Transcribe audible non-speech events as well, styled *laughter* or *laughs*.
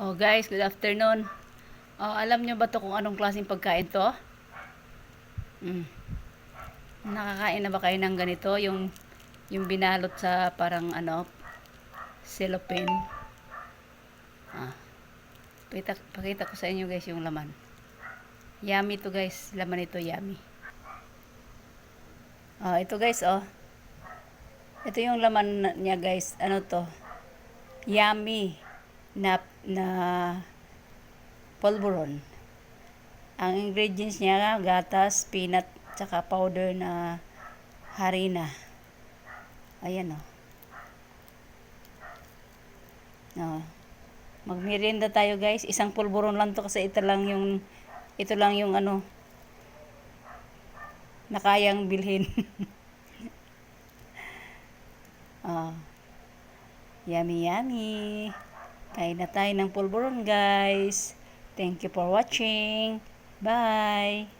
Oh guys, good afternoon. Oh, alam nyo ba to kung anong klaseng pagkain to? Mm. Nakakain na ba kayo ng ganito? Yung, yung binalot sa parang ano, cellophane. Ah. Pakita, pakita ko sa inyo guys yung laman. Yummy to guys. Laman ito yummy. Oh, ito guys oh. Ito yung laman niya guys. Ano to? Yummy na na polvoron. Ang ingredients niya gatas, peanut, tsaka powder na harina. Ayan oh. Oh. Magmerienda tayo guys. Isang polvoron lang to kasi ito lang yung ito lang yung ano nakayang bilhin. *laughs* oh. Yummy, yummy. Kain na tayo ng pulburon, guys. Thank you for watching. Bye.